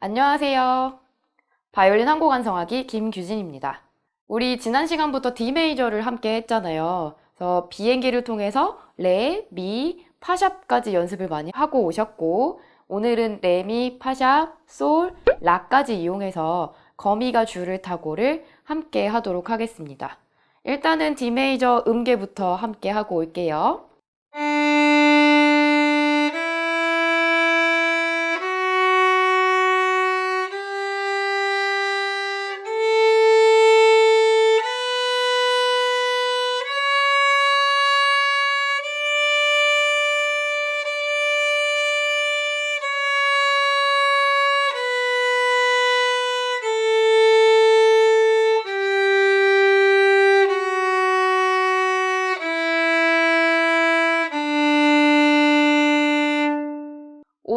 안녕하세요. 바이올린 한곡 완성하기 김규진입니다. 우리 지난 시간부터 D 메이저를 함께 했잖아요. 그래서 비행기를 통해서 레, 미, 파샵까지 연습을 많이 하고 오셨고, 오늘은 레, 미, 파샵, 솔, 라까지 이용해서 거미가 줄을 타고를 함께 하도록 하겠습니다. 일단은 D 메이저 음계부터 함께 하고 올게요.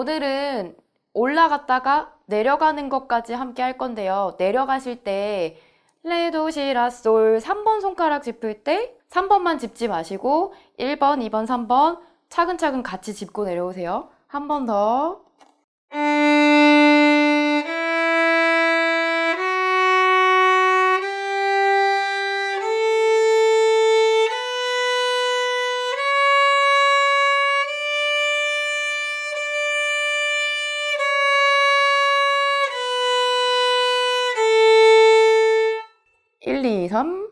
오늘은 올라갔다가 내려가는 것까지 함께 할 건데요. 내려가실 때 레도시라솔 3번 손가락 짚을 때 3번만 짚지 마시고 1번, 2번, 3번 차근차근 같이 짚고 내려오세요. 한 번 더. 일, 이, 삼.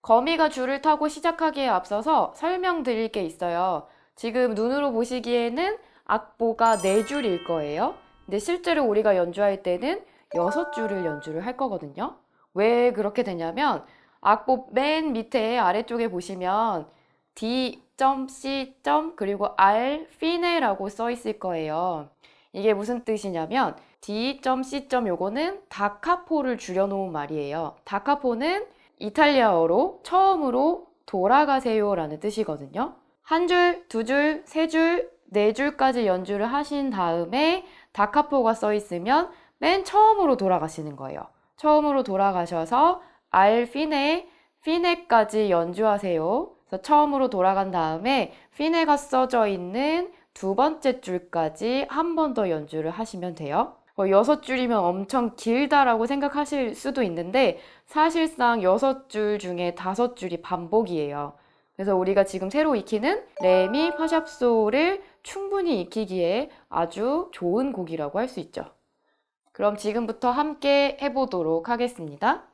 거미가 줄을 타고 시작하기에 앞서서 설명드릴 게 있어요. 지금 눈으로 보시기에는 악보가 네 줄일 거예요. 근데 실제로 우리가 연주할 때는 여섯 줄을 연주를 할 거거든요. 왜 그렇게 되냐면 악보 맨 밑에 아래쪽에 보시면 D, C, 그리고 R, 피네라고 써 있을 거예요. 이게 무슨 뜻이냐면 D, C, 요거는 다카포를 줄여놓은 말이에요. 다카포는 이탈리아어로 처음으로 돌아가세요라는 뜻이거든요. 한 줄, 두 줄, 세 줄, 네 줄까지 연주를 하신 다음에 다카포가 써 있으면 맨 처음으로 돌아가시는 거예요. 처음으로 돌아가셔서 알 피네, 피네까지 연주하세요. 그래서 처음으로 돌아간 다음에 피네가 써져 있는 두 번째 줄까지 한 번 더 연주를 하시면 돼요. 어, 여섯 줄이면 엄청 길다라고 생각하실 수도 있는데 사실상 여섯 줄 중에 다섯 줄이 반복이에요. 그래서 우리가 지금 새로 익히는 레미 파샵소를 충분히 익히기에 아주 좋은 곡이라고 할 수 있죠. 그럼 지금부터 함께 해보도록 하겠습니다.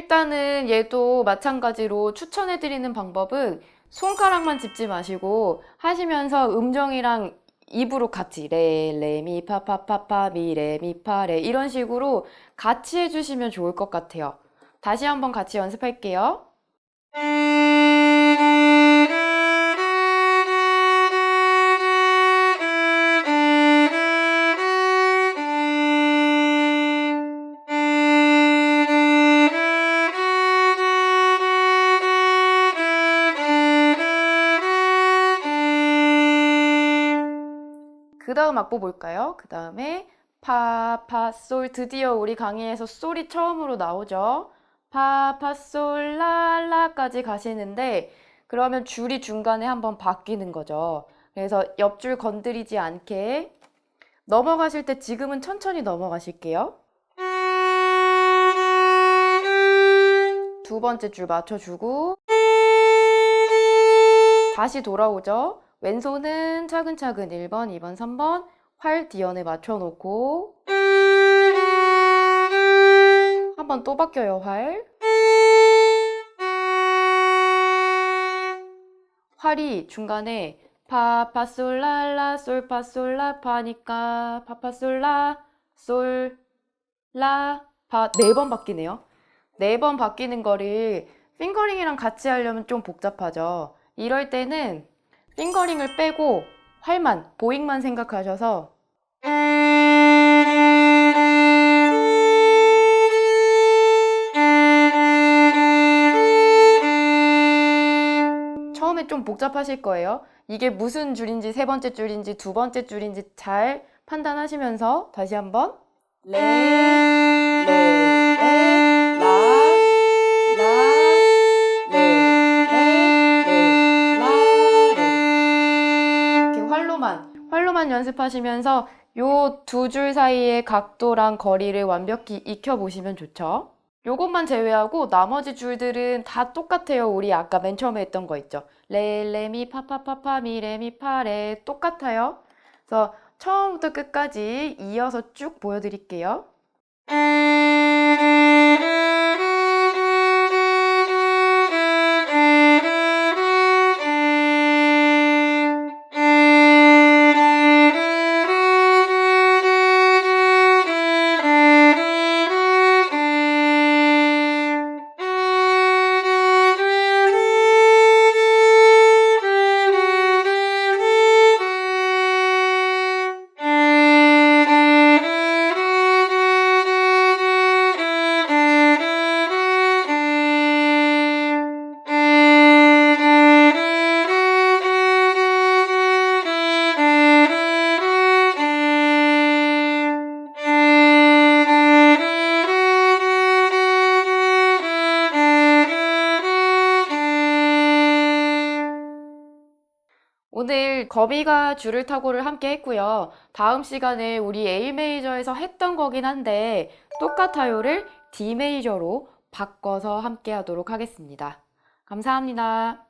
일단은 얘도 마찬가지로 추천해드리는 방법은 손가락만 짚지 마시고 하시면서 음정이랑 입으로 같이 레, 레, 미, 파, 파, 파, 파, 미, 레, 미, 파, 레 이런 식으로 같이 해주시면 좋을 것 같아요. 다시 한번 같이 연습할게요. 그 다음 악보 볼까요? 그 다음에 파, 파, 솔. 드디어 우리 강의에서 솔이 처음으로 나오죠. 파, 파, 솔, 라, 라까지 가시는데 그러면 줄이 중간에 한번 바뀌는 거죠. 그래서 옆줄 건드리지 않게 넘어가실 때 지금은 천천히 넘어가실게요. 두 번째 줄 맞춰주고 다시 돌아오죠. 왼손은 차근차근 1번, 2번, 3번 활 디언에 맞춰놓고 한 번 또 바뀌어요, 활. 활이 중간에 파파솔라라 솔파솔라 파니까 파파솔라 솔라 파 네 번 바뀌네요. 네 번 바뀌는 거를 핑거링이랑 같이 하려면 좀 복잡하죠. 이럴 때는 핑거링을 빼고 활만, 보잉만 생각하셔서 처음에 좀 복잡하실 거예요. 이게 무슨 줄인지 세 번째 줄인지 두 번째 줄인지 잘 판단하시면서 다시 한번 레, 레. 활로만 연습하시면서 요 두 줄 사이의 각도랑 거리를 완벽히 익혀보시면 좋죠. 요것만 제외하고 나머지 줄들은 다 똑같아요. 우리 아까 맨 처음에 했던 거 있죠. 레, 레, 미, 파, 파, 파, 파, 미, 레, 미, 파, 레. 똑같아요. 그래서 처음부터 끝까지 이어서 쭉 보여드릴게요. 오늘 거미가 줄을 타고를 함께 했고요. 다음 시간에 우리 A 메이저에서 했던 거긴 한데 똑같아요를 D 메이저로 바꿔서 함께 하도록 하겠습니다. 감사합니다.